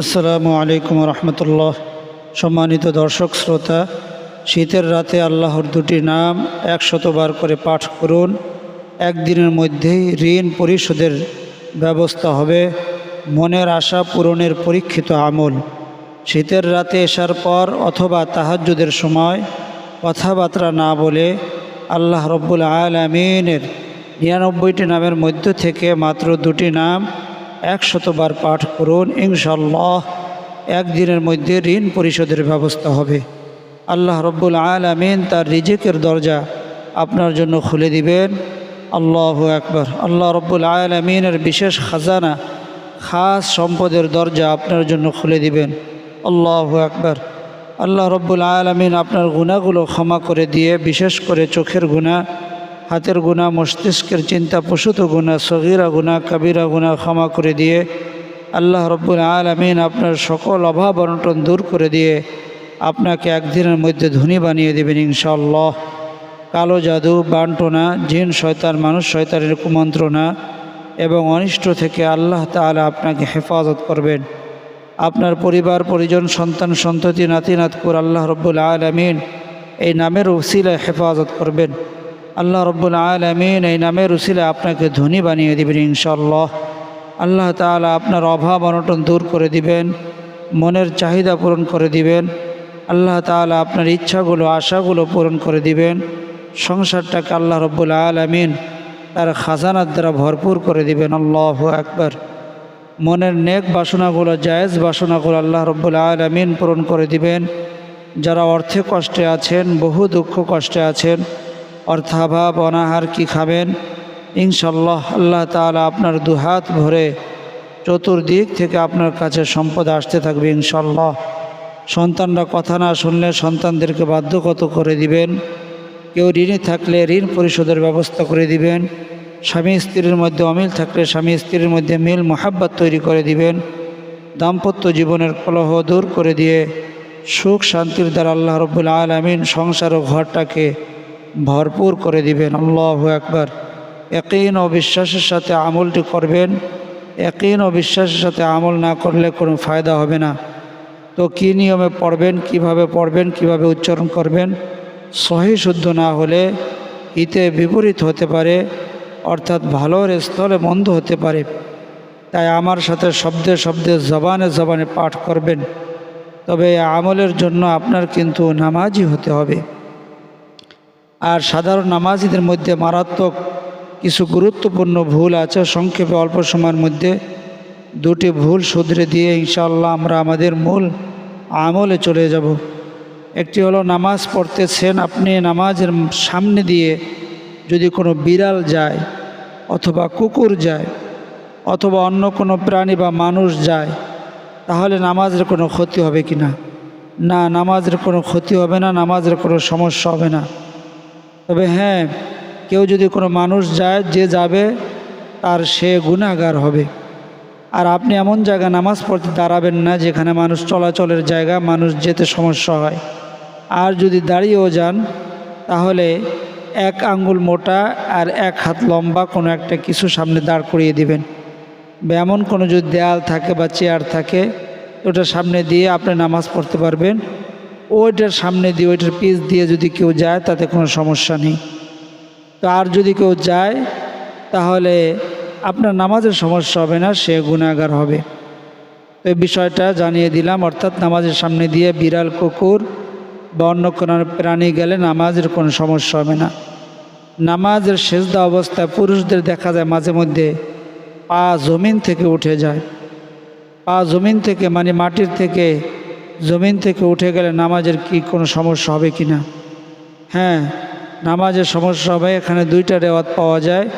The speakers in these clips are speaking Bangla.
আসসালামু আলাইকুম রহমতুল্লাহ। সম্মানিত দর্শক, শ্রোতা, শীতের রাতে আল্লাহর দুটি নাম একশতবার করে পাঠ করুন। একদিনের মধ্যেই ঋণ পরিশোধের ব্যবস্থা হবে। মনের আশা পূরণের পরীক্ষিত আমল। শীতের রাতে এসার পর অথবা তাহাজ্জুদের সময় কথাবার্তা না বলে আল্লাহ রব্বুল আলমিনের নিরানব্বইটি নামের মধ্য থেকে মাত্র দুটি নাম একশতবার পাঠ করুন ইনশাল্লাহ একদিনের মধ্যে ঋণ পরিশোধের ব্যবস্থা হবে। আল্লাহ রব্বুল আলমিন তার রিজিকের দরজা আপনার জন্য খুলে দিবেন। আল্লাহ একবার আল্লাহ রব্বুল আলমিনের বিশেষ খাজানা, খাস সম্পদের দরজা আপনার জন্য খুলে দিবেন। আল্লাহ একবার আল্লাহ রব্বুল আলমিন আপনার গুণাগুলো ক্ষমা করে দিয়ে, বিশেষ করে চোখের গুণা হাতের গুণা মস্তিষ্কের চিন্তা, প্রসূত গুণা সগিরা গুণা কবিরা গুণা ক্ষমা করে দিয়ে আল্লাহ রব্বুল আলমিন আপনার সকল অভাব অনটন দূর করে দিয়ে আপনাকে একদিনের মধ্যে ধনী বানিয়ে দেবেন ইনশাল্লাহ কালো জাদু, বান্টনা, জিন, শয়তান, মানুষ, শয়তানের কুমন্ত্রণা এবং অনিষ্ট থেকে আল্লাহ তালা আপনাকে হেফাজত করবেন। আপনার পরিবার, পরিজন, সন্তান, সন্ততি, নাতি, নাতকুর আল্লাহ রব্বুল আলমিন এই নামের উসিলায় হেফাজত করবেন। আল্লাহ রব্বুল আলমিন এই নামের উসিলে আপনাকে ধনী বানিয়ে দেবেন ইনশাল্লাহ আল্লাহ তালা আপনার অভাব অনটন দূর করে দিবেন, মনের চাহিদা পূরণ করে দিবেন, আল্লাহ তালা আপনার ইচ্ছাগুলো, আশাগুলো পূরণ করে দিবেন, সংসারটাকে আল্লাহ রব্বুল আলমিন তার খাজানার দ্বারা ভরপুর করে দিবেন, আল্লাহ একবার মনের নেক বাসনাগুলো, জায়েজ বাসনাগুলো আল্লাহ রব্বুল আলমিন পূরণ করে দিবেন। যারা অর্থে কষ্টে আছেন, বহু দুঃখ কষ্টে আছেন অর্থাভাব, অনাহার কি খাবেন? ইনশাল্লাহ আল্লাহ তালা আপনার দুহাত ভরে চতুর্দিক থেকে আপনার কাছে সম্পদ আসতে থাকবে ইনশাল্লাহ সন্তানরা কথা না শুনলে সন্তানদেরকে বাধ্যগত করে দিবেন। কেউ ঋণে থাকলে ঋণ পরিশোধের ব্যবস্থা করে দিবেন। স্বামী স্ত্রীর মধ্যে অমিল থাকলে স্বামী স্ত্রীর মধ্যে মিল, মোহাব্বত তৈরি করে দিবেন। দাম্পত্য জীবনের কলহ দূর করে দিয়ে সুখ, শান্তির দ্বারা আল্লাহ রব্বুল আলমিন সংসার ও ঘরটাকে ভরপুর করে দিবেন। আল্লাহ একবার একইন ও বিশ্বাসের সাথে আমলটি করবেন। একইন ও বিশ্বাসের সাথে আমল না করলে কোনো ফায়দা হবে না। তো কী নিয়মে পড়বেন, কীভাবে পড়বেন, কীভাবে উচ্চারণ করবেন? সহি শুদ্ধ না হলে হিতে বিপরীত হতে পারে, অর্থাৎ ভালোর স্থলে মন্দ হতে পারে। তাই আমার সাথে শব্দে শব্দে, জবানে জবানে পাঠ করবেন। তবে আমলের জন্য আপনার কিন্তু নামাজই হতে হবে। আর সাধারণ নামাজিদের মধ্যে মারাত্মক কিছু গুরুত্বপূর্ণ ভুল আছে। সংক্ষেপে অল্প সময়ের মধ্যে দুটি ভুল শুধরে দিয়ে ইনশাআল্লাহ আমরা আমাদের মূল আমলে চলে যাব। একটি হলো, নামাজ পড়তেছেন আপনি, নামাজের সামনে দিয়ে যদি কোনো বিড়াল যায় অথবা কুকুর যায় অথবা অন্য কোনো প্রাণী বা মানুষ যায়, তাহলে নামাজের কোনো ক্ষতি হবে কি না না, নামাজের কোনো ক্ষতি হবে না, নামাজের কোনো সমস্যা হবে না। তবে হ্যাঁ কেউ যদি কোনো মানুষ যায়, যে যাবে, তার সে গুণাগার হবে। আর আপনি এমন জায়গায় নামাজ পড়তে দাঁড়াবেন না, যেখানে মানুষ চলাচলের জায়গা, মানুষ যেতে সমস্যা হয়। আর যদি দাঁড়িয়েও যান, তাহলে এক আঙ্গুল মোটা আর এক হাত লম্বা কোনো একটা কিছু সামনে দাঁড় করিয়ে দিবেন। বা এমন কোনো যদি দেয়াল থাকে বা চেয়ার থাকে ওটার সামনে দিয়ে আপনি নামাজ পড়তে পারবেন। ওইটার সামনে দিয়ে, ওইটার পিস দিয়ে যদি কেউ যায়, তাতে কোনো সমস্যা নেই। তো আর যদি কেউ যায়, তাহলে আপনার নামাজের সমস্যা হবে না, সে গুণাগার হবে। এই বিষয়টা জানিয়ে দিলাম, অর্থাৎ নামাজের সামনে দিয়ে বিড়াল, কুকুর বা অন্য কোনো প্রাণী গেলে নামাজের কোনো সমস্যা হবে না। নামাজের সেজদা অবস্থায় পুরুষদের দেখা যায় মাঝে মধ্যে পা জমিন থেকে উঠে যায়। পা জমিন থেকে মানে মাটির থেকে জমিন থেকে উঠে গেলে নামাজের কি কোনো সমস্যা হবে কি না? হ্যাঁ নামাজের সমস্যা হবে। এখানে দুইটা রেওয়াত পাওয়া যায়।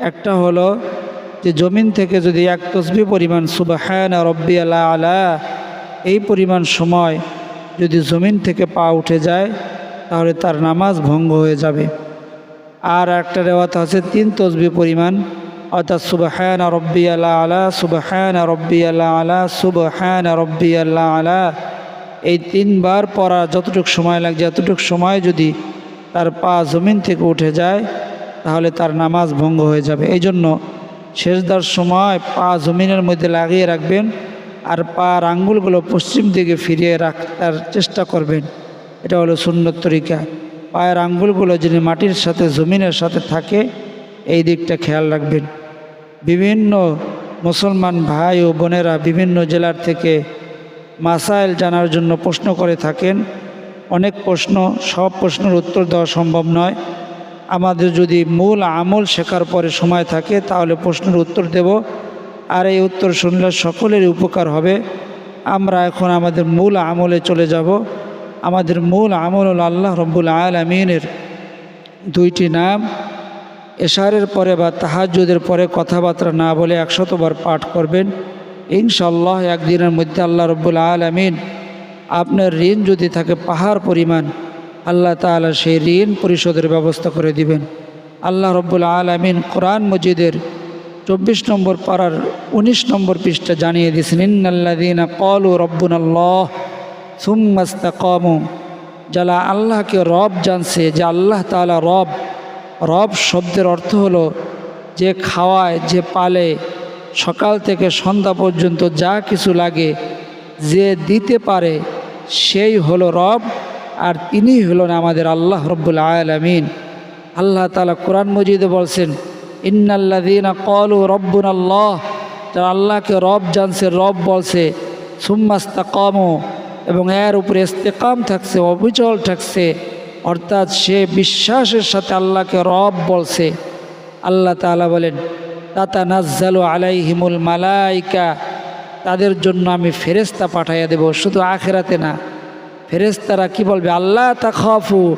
একটা হলো যে জমিন থেকে যদি এক তসবি পরিমাণ সুবাহায়না রব্বি আলা আলা এই পরিমাণ সময় যদি জমিন থেকে পা উঠে যায়, তাহলে তার নামাজ ভঙ্গ হয়ে যাবে। আর একটা রেওয়াত আছে, তিন তসবি পরিমাণ, অর্থাৎ সুবাহায়না রব্বি আল্লাহ আলা সুবাহায়না রব্বি আল্লাহ আলা সুবাহায়না রব্বি আল্লাহ আলা। এই তিনবার পড়া যতটুকু সময় লাগছে, এতটুকু সময় যদি তার পা জমিন থেকে উঠে যায়, তাহলে তার নামাজ ভঙ্গ হয়ে যাবে। এই জন্য শেষদার সময় পা জমিনের মধ্যে লাগিয়ে রাখবেন আর পার আঙ্গুলগুলো পশ্চিম দিকে ফিরিয়ে রাখার চেষ্টা করবেন। এটা হলো সুন্নত তরিকা। পায়ের আঙ্গুলগুলো যিনি মাটির সাথে, জমিনের সাথে থাকে, এই দিকটা খেয়াল রাখবেন। বিভিন্ন মুসলমান ভাই ও বোনেরা বিভিন্ন জেলার থেকে মাসাইল জানার জন্য প্রশ্ন করে থাকেন, অনেক প্রশ্ন, সব প্রশ্নের উত্তর দেওয়া সম্ভব নয়। আমাদের যদি মূল আমল শেখার পরে সময় থাকে, তাহলে প্রশ্নের উত্তর দেব। আর এই উত্তর শুনলে সকলেরই উপকার হবে। আমরা এখন আমাদের মূল আমলে চলে যাব। আমাদের মূল আমল হল আল্লাহ রব্বুল আলমিনের দুইটি নাম। এশারের পরে বা তাহাজুদের পরে কথাবার্তা না বলে একশতবার পাঠ করবেন। ইনশাল্লাহ একদিনের মধ্যে আল্লাহ রব্বুল আলমিন আপনার ঋণ যদি থাকে পাহাড় পরিমাণ, আল্লাহ তালা সেই ঋণ পরিশোধের ব্যবস্থা করে দিবেন। আল্লাহ রব্বুল আলমিন কোরআন মজিদের চব্বিশ নম্বর পাড়ার ১৯ নম্বর পৃষ্ঠা জানিয়ে দিয়েছেন ইন্নাল্লাদিনা কলু রব্বুন আল্লাহ সুম্মাস্তাকমু যারা আল্লাহকে রব জানছে, যে আল্লাহ তালা রব রব শব্দের অর্থ হলো যে খাওয়ায়, যে পালে সকাল থেকে সন্ধ্যা পর্যন্ত যা কিছু লাগে যে দিতে পারে, সেই হলো রব, আর তিনি হলেন আমাদের আল্লাহ রব্বুল আলমিন। আল্লাহ তালা কোরআন মজিদে বলছেন ইন্নাল্লাদিনা কলু রব্বুন আল্লাহ যারা আল্লাহকে রব জানছে, রব বলছে সুম্মাস্তা কমো এবং এর উপরে ইস্তেকাম থাকছে, অবিচল থাকছে, অর্থাৎ সে বিশ্বাসের সাথে আল্লাহকে রব বলছে। আল্লাহ তালা বলেন আলাইহিমুল মালাইকা, তাদের জন্য আমি ফেরেস্তা পাঠাইয়া দেব, শুধু আখেরাতে না। ফেরেস্তারা কি বলবে? আল্লাহ তা খফু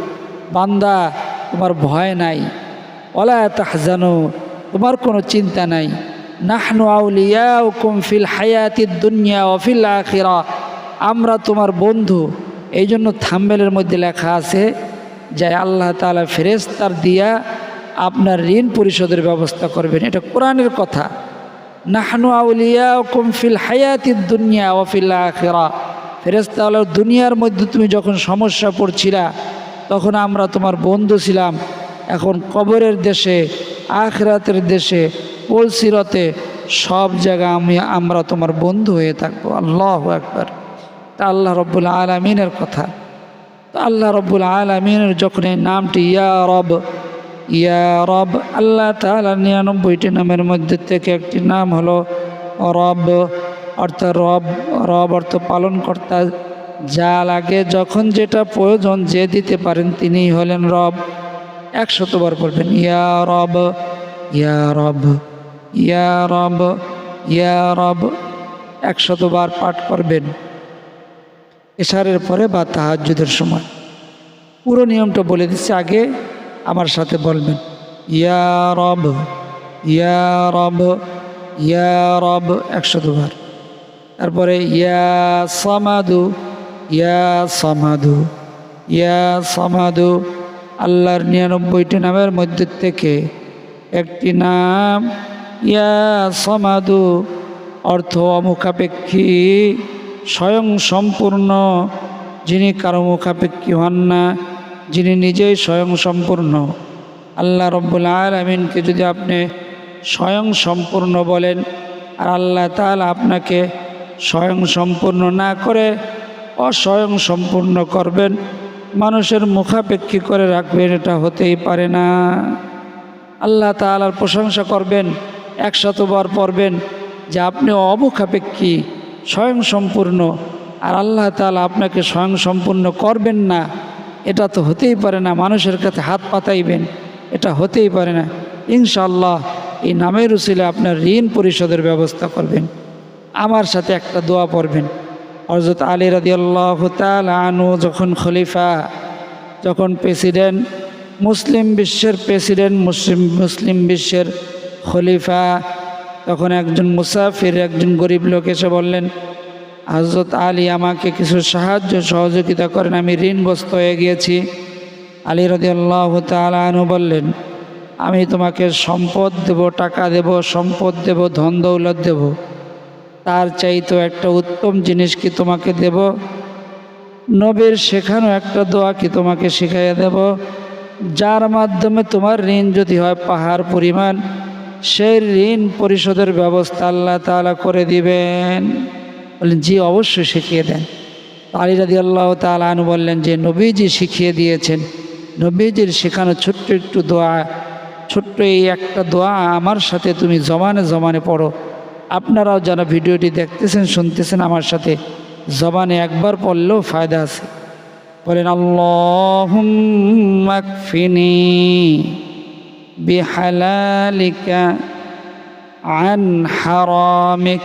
বান্দা, তোমার ভয় নাই। ওলা তাহজানু, তোমার কোনো চিন্তা নাই। নাহনু আউলিয়া ফিল হায়াতির দুনিয়া অফিল আখিরা। আমরা তোমার বন্ধু। এই জন্য থাম্বেলের মধ্যে লেখা আছে যে আল্লাহ তালা ফেরেস্তার দিয়া আপনার ঋণ পরিশোধের ব্যবস্থা করবেন। এটা কোরআনের কথা। নাহনু আউলিয়া ফিল হায়াতির দুনিয়া অফিল আখিরা। ফেরেস্তা দুনিয়ার মধ্যে তুমি যখন সমস্যা পড়ছিলা, তখন আমরা তোমার বন্ধু ছিলাম। এখন কবরের দেশে, আখরাতের দেশে পলসিরতে সব জায়গা আমি, আমরা তোমার বন্ধু হয়ে থাকব। আল্লাহ একবার তা আল্লাহ রব্বুল আলমিনের কথা। তো আল্লাহ রব্বুল আলমিনের যখন এই নামটি, ইয়া রব ইয়া রব, আল্লাহ তালা নিরানব্বইটি নামের মধ্যে থেকে একটি নাম হলো রব। অর্থাৎ রব রব অর্থ পালনকর্তা। যা লাগে, যখন যেটা প্রয়োজন যে দিতে পারেন তিনিই হলেন রব। একশতবার পড়বেন, ইয়া রব ইয়া রব ইয়া রব ইয়া রব। একশতবার পাঠ করবেন। এশারের পরে বা তাহাজুদের সময়। পুরো নিয়মটা বলে দিচ্ছে আগে। আমার সাথে বলবেন, ইয়া রব ইয়া রব ইয়া রব একশতবার তারপরে, ইয়া সমাদু, ইয়া সমাধু ইয়া সমাধু আল্লাহর নিরানব্বইটি নামের মধ্যে থেকে একটি নাম, ইয়া সমাধু অর্থ অমুখাপেক্ষী, স্বয়ং সম্পূর্ণ, যিনি কারও মুখাপেক্ষী হন না। যিনি নিজেই স্বয়ং সম্পূর্ণ। আল্লাহ রব্বুল আলমিনকে যদি আপনি স্বয়ং সম্পূর্ণ বলেন, আর আল্লাহ তাল আপনাকে স্বয়ং সম্পূর্ণ না করে অস্বয়ং সম্পূর্ণ করবেন, মানুষের মুখাপেক্ষী করে রাখবেন, এটা হতেই পারে না। আল্লাহ তালার প্রশংসা করবেন একশতবার পড়বেন যে আপনি অমুখাপেক্ষী, স্বয়ং সম্পূর্ণ, আর আল্লাহ তালা আপনাকে স্বয়ং সম্পূর্ণ করবেন না। এটা তো হতেই পারে না, মানুষের কাছে হাত পাতাইবেন, এটা হতেই পারে না। ইনশাল্লাহ এই নামের উচিলে আপনার ঋণ পরিশোধের ব্যবস্থা করবেন। আমার সাথে একটা দোয়া পড়বেন। হজরত আলী রাদি আল্লাহ আনু যখন খলিফা, যখন প্রেসিডেন্ট, মুসলিম বিশ্বের প্রেসিডেন্ট, মুসলিম মুসলিম বিশ্বের খলিফা, তখন একজন মুসাফির, একজন গরিব লোক এসে বললেন হজরত আলী আমাকে কিছু সাহায্য, সহযোগিতা করেন। আমি ঋণগ্রস্ত হয়ে গিয়েছি। আলী রদি আল্লাহ তালু বললেন, আমি তোমাকে সম্পদ দেব, টাকা দেব, সম্পদ দেব, ধন দৌলত দেব। তার চাইতো একটা উত্তম জিনিস কি তোমাকে দেব? নবীর শেখানো একটা দোয়া কি তোমাকে শিখাইয়া দেব? যার মাধ্যমে তোমার ঋণ যদি হয় পাহাড় পরিমাণ, সেই ঋণ পরিশোধের ব্যবস্থা আল্লাহ তালা করে দিবেন। বললেন জি, অবশ্যই শিখিয়ে দেন। আলী রাদি আল্লাহ তালু বললেন যে, নবীজি শিখিয়ে দিয়েছেন। নবীজির শেখানো ছোট্ট একটু দোয়া, ছোট্ট এই একটা দোয়া আমার সাথে তুমি জমানে জমানে পড়ো। আপনারাও যারা ভিডিওটি দেখতেছেন, শুনতেছেন আমার সাথে জবানে একবার পড়লেও ফায়দা আছে। বলেন আল্লাহনি বিহালালিকা আন হারামিক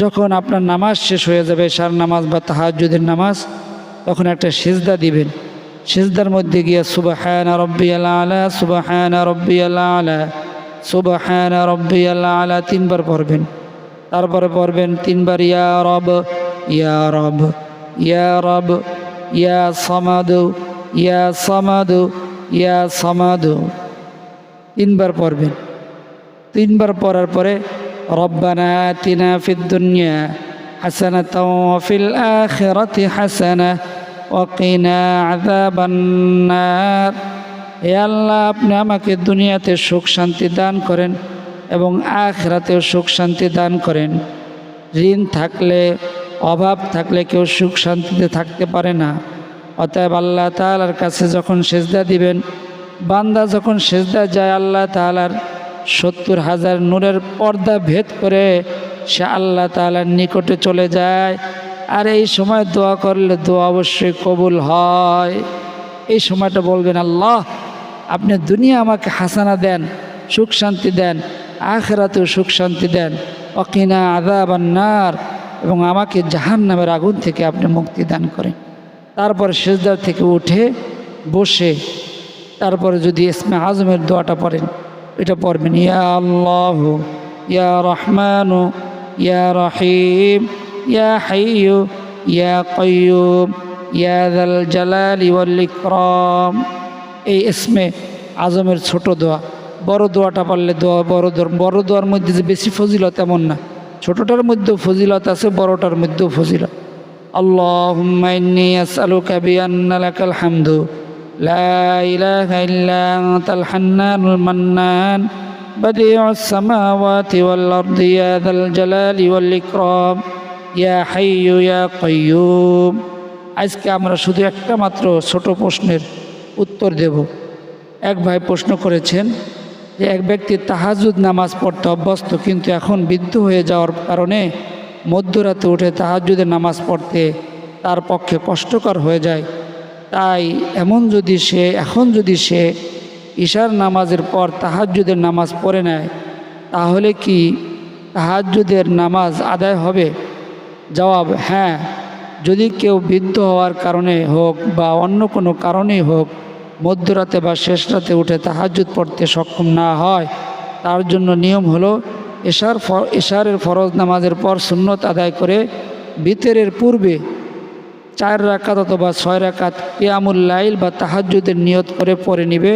যখন আপনার নামাজ শেষ হয়ে যাবে, সার নামাজ বা তাহাজুদের নামাজ, তখন একটা সিজদা দিবেন। সিজদার মধ্যে গিয়ে, সুবাহানা রব্বি আলা, সুবাহানা রব্বি আলা, সুবাহানা রব্বি আলা তিনবার পড়বেন। তারপরে পড়বেন, তিনবার, ইয়া রব ইয়া রব ইয়া রব, ইয়া সমাদু ইয়া সমাদু ইয়া সমাদু তিনবার পড়বেন। তিনবার পড়ার পরে রব্বানা আতিনা ফিদ দুনিয়া হাসানাতাও ওয়া ফিল আখিরাতি হাসানা ওয়াকিনা আযাবান্নার হে আল্লাহ, আপনি আমাকে দুনিয়াতে সুখ, শান্তি দান করেন এবং আখরাতেও সুখ, শান্তি দান করেন। ঋণ থাকলে, অভাব থাকলে কেউ সুখ, শান্তিতে থাকতে পারে না। অতএব আল্লাহ তালার কাছে যখন সেজদা দিবেন, বান্দা যখন সেজদা যায়, আল্লাহ তালার সত্তর হাজার নূরের পর্দা ভেদ করে সে আল্লাহ তালার নিকটে চলে যায়। আর এই সময় দোয়া করলে দোয়া অবশ্যই কবুল হয়। এই সময়টা বলবেন, আল্লাহ, আপনি দুনিয়া আমাকে হাসানা দেন, সুখ শান্তি দেন, আখেরাতেও সুখ শান্তি দেন। অকিনা আদাবান্নার এবং আমাকে জাহান নামের আগুন থেকে আপনি মুক্তি দান করেন। তারপর সেজদার থেকে উঠে বসে, তারপরে যদি ইসমে আজমের দোয়াটা পড়েন এটা পড়বেন, ইয়া আল্লাহ, ইয়া রহমান, ইয়া রহিম, ইয়া হাইয়ু, ইয়া কয়ুব ইয়া দাল জালাল ইউল ইকরম। এই ইসমে আজমের ছোট দোয়া, বড় দোয়াটা পারলে দোয়া বড় দোয়ার বড় দোয়ার মধ্যে যে বেশি ফজিলত এমন না, ছোটটার মধ্যেও ফজিলত আছে, বড়টার মধ্যেও ফজিলত। আল্লাহ হুম্মাইনি আসালু কাবিয়ান্নালাকাল হামদু لا إله إلا أنت الحنان المنان بديع السماوات والأرض يا ذا الجلال والإكرام يا حي يا قيوم আজকে আমরা শুধু একটা মাত্র ছোট প্রশ্নের উত্তর দেব এক ভাই প্রশ্ন করেছেন যে এক ব্যক্তি তাহাজুদ নামাজ পড়তে অভ্যস্ত কিন্তু এখন বৃদ্ধ হয়ে যাওয়ার কারণে মধ্যরাতে উঠে তাহাজুদের নামাজ পড়তে তার পক্ষে কষ্টকর হয়ে যায় তাই এমন যদি সে, এখন যদি সে ঈশার নামাজের পর তাহাজুদের নামাজ পড়ে নেয়, তাহলে কি তাহাজুদের নামাজ আদায় হবে? জবাব হ্যাঁ। যদি কেউ বৃদ্ধ হওয়ার কারণে হোক বা অন্য কোনো কারণেই হোক, মধ্যরাতে বা শেষ রাতে উঠে তাহাজুদ পড়তে সক্ষম না হয়, তার জন্য নিয়ম হলো এশার এশারের ফরজ নামাজের পর সুন্নত আদায় করে বিতেরের পূর্বে চার রাকাত অথবা ছয় রাকাত পিয়ামুল লাইল বা তাহাজুদের নিয়ত করে পড়ে নিবে।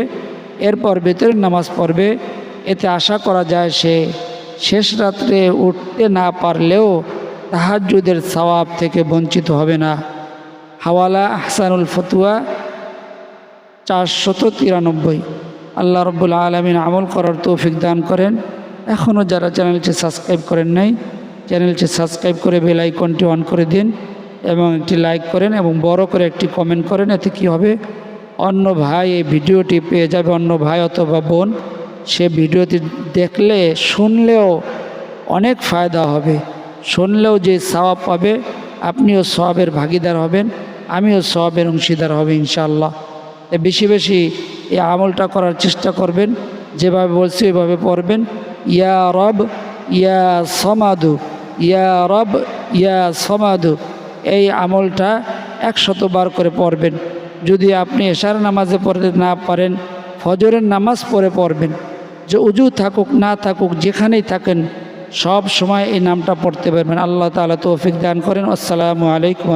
এরপর বেতরের নামাজ পড়বে। এতে আশা করা যায় সে শেষ রাত্রে উঠতে না পারলেও তাহাজুদের সওয়াব থেকে বঞ্চিত হবে না। হাওয়ালা আহসানুল ফতুয়া চারশত তিরানব্বই। আল্লাহ রব্বুল আলমিন আমল করার তৌফিক দান করেন। এখনও যারা চ্যানেলটি সাবস্ক্রাইব করেন নাই, চ্যানেলটি সাবস্ক্রাইব করে বেল আইকনটি অন করে দিন। এবং একটি লাইক করেন এবং বড় করে একটি কমেন্ট করেন, এতে কি হবে? অন্য ভাই এই ভিডিওটি পেয়ে যাবে, অন্য ভাই অথবা বোন, সে ভিডিওটি দেখলে শুনলেও অনেক ফায়দা হবে। শুনলেও যে সওয়াব পাবে, আপনিও সওয়াবের ভাগিদার হবেন, আমিও সওয়াবের অংশীদার হবে ইনশাআল্লাহ। বেশি বেশি এই আমলটা করার চেষ্টা করবেন, যেভাবে বলছি ওইভাবে পড়বেন। ইয়া রব, ইয়া সমাদু, ইয়া রব, ইয়া সমাদু। এই আমলটা একশতবার করে পড়বেন। যদি আপনি এশার নামাজে পড়তে না পারেন, ফজরের নামাজ পড়ে পড়বেন। যে উজু থাকুক, না থাকুক, যেখানেই থাকেন, সব সময় এই নামটা পড়তে পারবেন। আল্লাহ তালা তৌফিক দান করেন। আসসালামু আলাইকুম